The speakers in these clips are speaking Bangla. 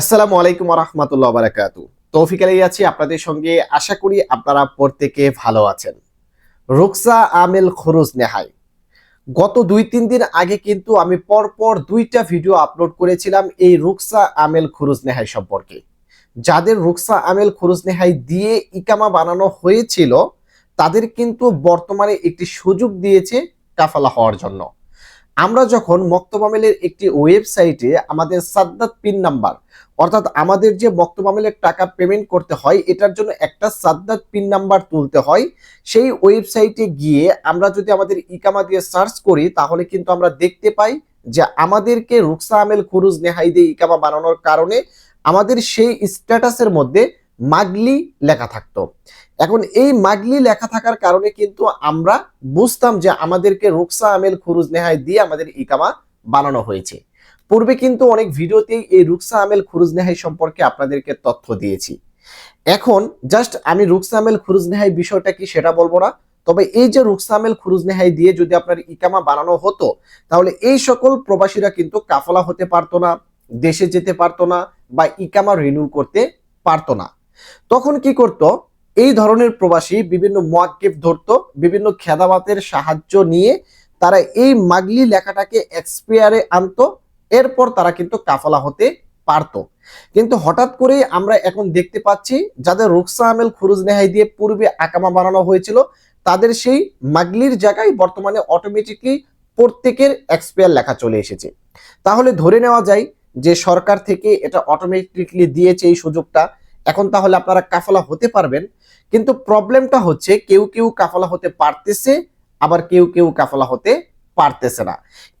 আসসালামু আলাইকুম রহমতুল্লাহ বারাকাত তৌফিক আলী আছি আপনাদের সঙ্গে। আশা করি আপনারা প্রত্যেকে ভালো আছেন। রুকসা আমেল খরুজ নেহাই। গত দুই তিন দিন আগে কিন্তু আমি পরপর দুইটা ভিডিও আপলোড করেছিলাম এই রুকসা আমেল খুরুজ নেহাই সম্পর্কে। যাদের রুকসা আমেল খুরুজ নেহাই দিয়ে ইকামা বানানো হয়েছিল, তাদের কিন্তু বর্তমানে একটি সুযোগ দিয়েছে কাফালা হওয়ার জন্য। আমরা যখন মক্তবামেলের একটি ওয়েবসাইটে আমাদের সাদ্দাত পিন নাম্বার, অর্থাৎ আমাদের যে মক্তবামেলের টাকা পেমেন্ট করতে হয়, এটার জন্য একটা সাদ্দাত পিন নাম্বার তুলতে হয়। সেই ওয়েবসাইটে গিয়ে আমরা যদি আমাদের ইকামা দিয়ে সার্চ করি, তাহলে কিন্তু আমরা দেখতে পাই যে আমাদেরকে রুকসা আমেল খুরুজ নেহাই দিয়ে ইকামা বানানোর কারণে আমাদের সেই স্ট্যাটাসের মধ্যে মাগলি লেখা থাকতো। এখন এই মাগলি লেখা থাকার কারণে কিন্তু আমরা বুঝতাম যে আমাদেরকে রুকসা আমেল খুরুজ নেহাই দিয়ে আমাদের ইকামা বানানো হয়েছে। পূর্বে কিন্তু অনেক ভিডিওতেই এই রুকসা আমেল খুরুজ নেহাই সম্পর্কে আপনাদেরকে তথ্য দিয়েছি। এখন জাস্ট আমি রুকসা আমেল খুরুজ নেহাই বিষয়টা কি সেটা বলব না, তবে এই যে রুকসা আমেল খুরুজ নেহাই দিয়ে যদি আপনার ইকামা বানানো হতো, তাহলে এই সকল প্রবাসীরা কিন্তু কাফলা হতে পারতো না, দেশে যেতে পারতো না বা ইকামা রিনিউ করতে পারতো না। তখন কি করতো? এই ধরনের প্রবাসী বিভিন্ন মোয়াক্কেফ ধরতো, বিভিন্ন খেদাবাতের সাহায্য নিয়ে তারা এই মাগলি লেখাটাকে এক্সপিয়ারে আনতো, এরপর তারা কিন্তু কাফলা হতে পারত। কিন্তু হঠাৎ করে আমরা এখন দেখতে পাচ্ছি, যাদের রুকসা আমেল খুরুজ নেহাই দিয়ে পূর্বে আকামা বানানো হয়েছিল, তাদের সেই মাগলির জায়গায় বর্তমানে অটোমেটিকলি প্রত্যেকের এক্সপায়ার লেখা চলে এসেছে। তাহলে ধরে নেওয়া যায় যে সরকার থেকে এটা অটোমেটিকলি দিয়েছে এই সুযোগটা এখন তাহলে আপনারা কাফলা হতে পারবেন, কিন্তু প্রবলেমটা হচ্ছে কেউ কেউ কাফলা হতে পারতেছে, আবার কেউ কেউ কাফলা হতে পারতেছে না।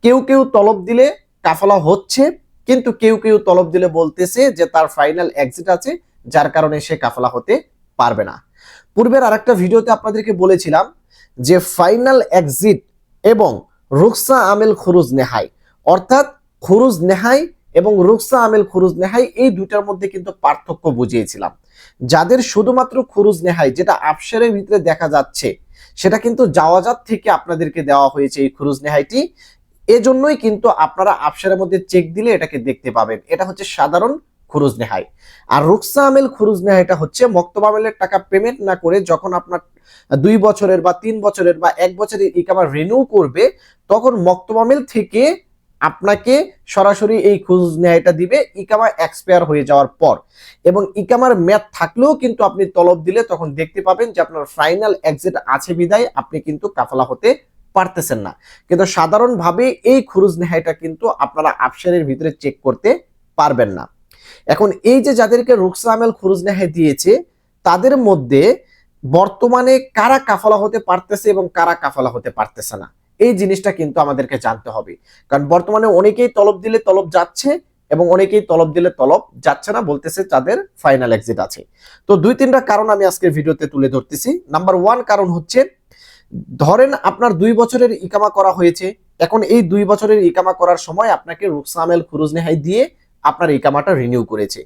কেউ কেউ তলব দিলে কাফলা হচ্ছে, কিন্তু কেউ কেউ তলব দিলে বলতেছে যে তার ফাইনাল এক্সিট আছে, যার কারণে সে কাফলা হতে পারবে না। পূর্বের আরেকটা ভিডিওতে আপনাদেরকে বলেছিলাম যে ফাইনাল এক্সিট এবং রুকসা আমেল খুরুজ নেহাই, অর্থাৎ খুরুজ নেহাই এবং রুকসা আমেল খুরুজ নেহাই এই দুইটার মধ্যে কিন্তু পার্থক্য বুঝিয়েছিলাম। যাদের শুধুমাত্র খুরুজ নেহাই, যেটা আফসারের ভিতরে দেখা যাচ্ছে, সেটা কিন্তু জাওয়াজাত থেকে আপনাদেরকে দেওয়া হয়েছে এই খুরুজ নেহাইটি। এজন্যই কিন্তু আপনারা আফসারের মধ্যে চেক দিলে এটাকে দেখতে পাবেন। এটা হচ্ছে সাধারণ খুরুজ নেহাই। আর রুকসা আমেল খুরুজ নেহাইটা হচ্ছে মক্তব আমেলের টাকা পেমেন্ট না করে যখন আপনার দুই বছরের বা তিন বছরের বা এক বছরের ইকামা রিনিউ করবে, তখন মক্তব আমেল থেকে আপনাকে সরাসরি এই খুঁজ ন্যায়টা দিবে ইকামা এক্সপায়ার হয়ে যাওয়ার পর। এবং ইকামার ম্যাথ থাকলেও কিন্তু আপনি তলব দিলে তখন দেখতে পাবেন যে আপনার ফাইনাল এক্সিট আছে বিদায়, আপনি কিন্তু কাফলা হতে পারতেছেন না। কিন্তু সাধারণভাবে এই খুরুজ নেহাইটা কিন্তু আপনারা আফসারের ভিতরে চেক করতে পারবেন না। এখন এই যে যাদেরকে রুকসা আমেল খুরুজ নেহাই দিয়েছে, তাদের মধ্যে বর্তমানে কারা কাফলা হতে পারতেছে এবং কারা কাফলা হতে পারতেছে না? এই জিনিসটা কিন্তু আমাদেরকে জানতে হবে। কারণ বর্তমানে অনেকেই তলব দিলে তলব যাচ্ছে এবং অনেকেই তলব দিলে তলব যাচ্ছে না বলতেছে তাদের ফাইনাল এক্সিট আছে। তো দুই তিনটা কারণ আমি আজকের ভিডিওতে তুলে ধরতেছি। নাম্বার ওয়ান কারণ হচ্ছে, ধরেন আপনার দুই বছরের ইকামা করা হয়েছে, এখন এই দুই বছরের ইকামা করার সময় আপনাকে রুকসামেল খুরুজ নেহাই দিয়ে আপনার ইকামাটা রিনিউ করেছে।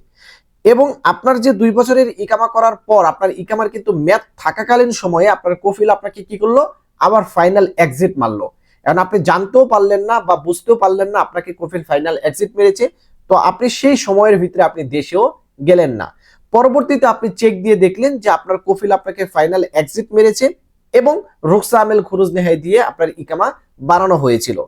এবং আপনার যে দুই বছরের ইকামা করার পর আপনার ইকামার কিন্তু ম্যাথ থাকাকালীন সময়ে আপনার কফিল আপনাকে কি করল? আবার ফাইনাল এক্সিট মারলো। এখন আপনি জানতেও পারলেন না বা বুঝতেও পারলেন না আপনাকে কফিল ফাইনাল এক্সিট মেরেছে, তো আপনি সেই সময়ের ভিতরে আপনি দেশেও গেলেন না। পরবর্তীতে আপনি চেক দিয়ে দেখলেন যে আপনার কফিল আপনাকে ফাইনাল এক্সিট মেরেছে এবং রুকসা আমেল খুরুজ নেহাই দিয়ে আপনার ইকামা বানানো হয়েছিল।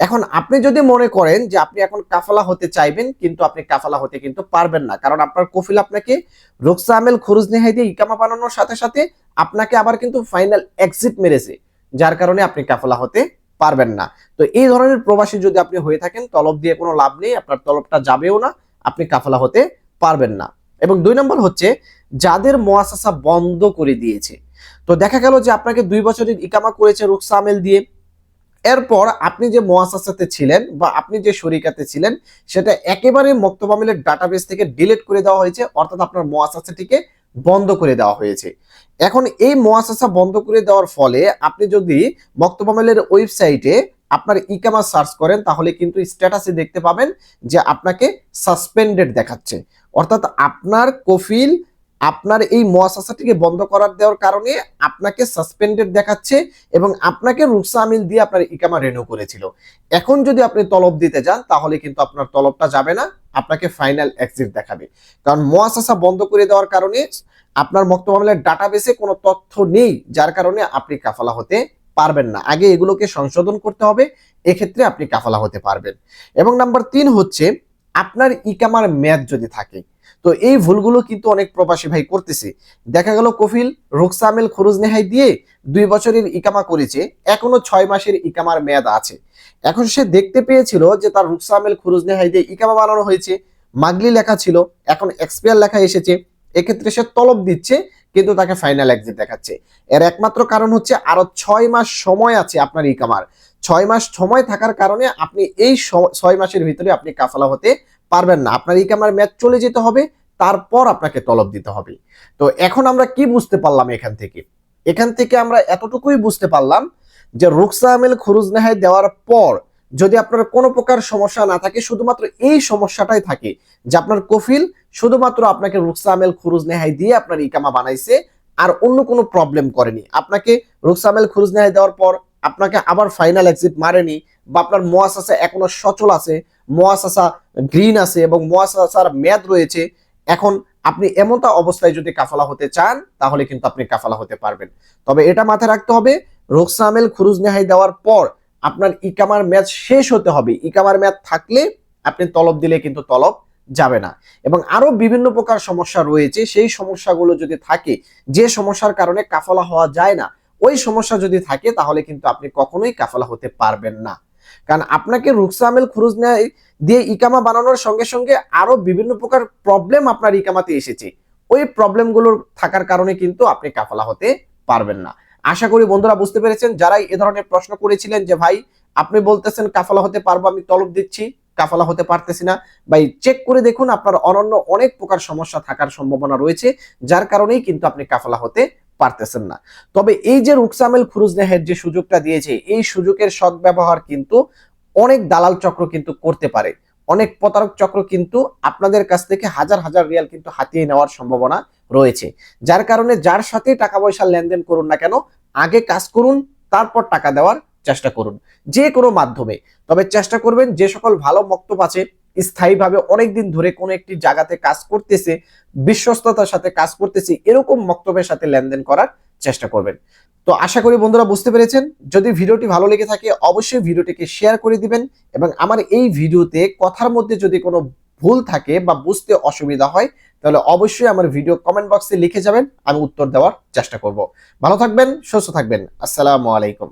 এখন আপনি যদি মনে করেন যে আপনি এখন কাফালা হতে চাইবেন, কিন্তু আপনি কাফালা হতে কিন্তু পারবেন না। কারণ আপনার কফিল আপনাকে রুকসা আমেল খুরুজ নেহাই দিয়ে ইকামা বানানোর সাথে সাথে আপনাকে আবার কিন্তু ফাইনাল এক্সিট মেরেছে। যার কারণে আপনি কাফলা হতে পারবেন না। তো এই ধরনের প্রবাসী যদি আপনি হয়ে থাকেন, তলব দিয়ে কোনো লাভ নেই, আপনার তলবটা যাবেও না, আপনি কাফলা হতে পারবেন না। এবং দুই নম্বর হচ্ছে, যাদের মোয়াসাসা বন্ধ করে দিয়েছে। তো দেখা গেল যে আপনাকে দুই বছরের ইকামা করেছে রুকসা আমেল দিয়ে। এরপর আপনি যে মোয়াসাসাতে ছিলেন বা আপনি যে শরিকাতে ছিলেন, সেটা একেবারে মক্তব আমেলের ডাটাবেস থেকে ডিলিট করে দেওয়া হয়েছে, অর্থাৎ আপনার মোয়াসাসাটিকে বন্ধ করে দেওয়া হয়েছে। এখন এই মোয়াসাসা বন্ধ করে দেওয়ার ফলে আপনি যদি মক্তবামেলের ওয়েবসাইটে আপনার ইকামা সার্চ করেন, তাহলে কিন্তু স্ট্যাটাসে দেখতে পাবেন যে আপনাকে সাসপেন্ডেড দেখাচ্ছে। অর্থাৎ আপনার কফিল, আপনার এই মোয়াসাসাটিকে বন্ধ করার দেওয়ার কারণে আপনাকে সাসপেন্ডেড দেখাচ্ছে এবং আপনাকে রুকসা আমিল দিয়ে আপনার ইকামা রেনু করেছিল। এখন যদি আপনি তলব দিতে যান, তাহলে কিন্তু আপনার তলবটা যাবে না। আপনাকে ফাইনাল এক্সিট দেখাবে। কারণ মোয়াসাসা বন্ধ করে দেওয়ার কারণে আপনার মক্ত মামলার ডাটাবেসে কোনো তথ্য নেই, যার কারণে আপনি কাফালা হতে পারবেন না। আগে এগুলোকে সংশোধন করতে হবে, এক্ষেত্রে আপনি কাফালা হতে পারবেন। এবং নাম্বার তিন হচ্ছে, আপনার ইকামার মেয়াদ যদি থাকে তো এই ভুলগুলো কিন্তু অনেক প্রবাসী ভাই করতেছে। দেখা গেল কফিল রুকসামেল খরুজ নেহাই দিয়ে দুই বছরের ইকামা করেছে, এখনও ছয় মাসের ইকামার মেয়াদ আছে। এখন সে দেখতে পেয়েছিল যে তার রুকসামেল খরুজ নেহাই দিয়ে ইকামা বানানো হয়েছে। মাগলি লেখা ছিল, এখন এক্সপিয়ার লেখা এসেছে। এক্ষেত্রে সে তলব দিচ্ছে, কিন্তু তাকে ফাইনাল এক্সিট দেখাচ্ছে। এর একমাত্র কারণ হচ্ছে আরও ছয় মাস সময় আছে আপনার ইকামার। ছয় মাস সময় থাকার কারণে আপনি এই ছয় মাসের ভিতরে আপনি কাফালা হতে পারবেন না। আপনার ইকামার ম্যাচ চলে যেতে হবে, তারপর আপনাকে তলব দিতে হবে। তো এখন আমরা কি বুঝতে পারলাম এখান থেকে? এখান থেকে আমরা এতটুকুই বুঝতে পারলাম যে রুকসা আমেল খুরুজ নেহায় দেওয়ার পর যদি আপনার কোনো প্রকার সমস্যা না থাকে, শুধুমাত্র এই সমস্যাটাই থাকে যে আপনার কফিল শুধুমাত্র আপনাকে রুকসা আমেল খুরুজ নেহাই দিয়ে আপনার ইকামা বানাইছে, আর অন্য কোনো প্রবলেম করেনি। আপনাকে রুকসা আমেল খুরুজ নেহাই দেওয়ার পর আপনাকে আবার ফাইনাল এক্সিট মারেনি বা আপনার মোয়াসাসা এখনও সচল আছে মোয়াসাসা গ্রিন আছে এবং মোয়াসাসার মেয়াদ রয়েছে, এখন আপনি এমনটা অবস্থায় যদি কাফালা হতে চান, তাহলে কিন্তু আপনি কাফালা হতে পারবেন। তবে এটা মাথায় রাখতে হবে রোকসা আমেল খুরুজ নেহাই দেওয়ার পর আপনার ইকামার ম্যাচ শেষ হতে হবে। ইকামার ম্যাচ থাকলে আপনি তলব দিলে কিন্তু তলব যাবে না। এবং আরও বিভিন্ন প্রকার সমস্যা রয়েছে, সেই সমস্যাগুলো যদি থাকে, যে সমস্যার কারণে কাফলা হওয়া যায় না ওই সমস্যা যদি থাকে, তাহলে কিন্তু আপনি কখনোই কাফালা হতে পারবেন না। কারণ আপনাকে রুকসা আমেল খুরুজ নেয় দিয়ে ইকামা বানানোর সঙ্গে সঙ্গে আরও বিভিন্ন প্রকার প্রবলেম আপনার ইকামাতে এসেছে। ওই প্রবলেমগুলোর থাকার কারণে কিন্তু আপনি কাফালা হতে পারবেন না। আশা করি বন্ধুরা বুঝতে পেরেছেন, যারাই এ ধরনের প্রশ্ন করেছিলেন যে, ভাই, আপনি বলতেছেন কাফালা হতে পারব, আমি তলব দিচ্ছি, কাফালা হতে পারতেছি না। ভাই চেক করে দেখুন, আপনার অনন্য অনেক প্রকার সমস্যা থাকার সম্ভাবনা রয়েছে, যার কারণেই কিন্তু আপনি কাফালা হতে পারতেছেন না। তবে এই যে রুকসামেল খুরুজ নেহের যে সুযোগটা দিয়েছে, এই সুযোগের সদ্ব্যবহার কিন্তু অনেক দালাল চক্র কিন্তু করতে পারে। অনেক প্রতারক চক্র কিন্তু আপনাদের কাছ থেকে হাজার হাজার রিয়াল কিন্তু হাতিয়ে নেওয়ার সম্ভাবনা রয়েছে। যার কারণে যার সাথে টাকা পয়সা লেনদেন করুন না কেন, আগে কাজ করুন, তারপর টাকা দেওয়ার চেষ্টা করুন। যে কোনো মাধ্যমে। তবে চেষ্টা করবেন যে সকল ভালো মক্তব আছে স্থায়ীভাবে অনেকদিন ধরে কোনো একটি জায়গাতে কাজ করতেছে, বিশ্বস্ততার সাথে কাজ করতেছে, এরকম মক্তবের সাথে লেনদেন করার চেষ্টা করবেন। তো আশা করি বন্ধুরা বুঝতে পেরেছেন, যদি ভিডিওটি ভালো লেগে থাকে অবশ্যই ভিডিওটিকে শেয়ার করে দিবেন এবং আমার এই ভিডিওতে কথার মধ্যে যদি কোনো ভুল থাকে বা বুঝতে অসুবিধা হয়, তাহলে অবশ্যই আমার ভিডিও কমেন্ট বক্সে লিখে যাবেন, আমি উত্তর দেওয়ার চেষ্টা করব। ভালো থাকবেন, সুস্থ থাকবেন, আসসালামু আলাইকুম।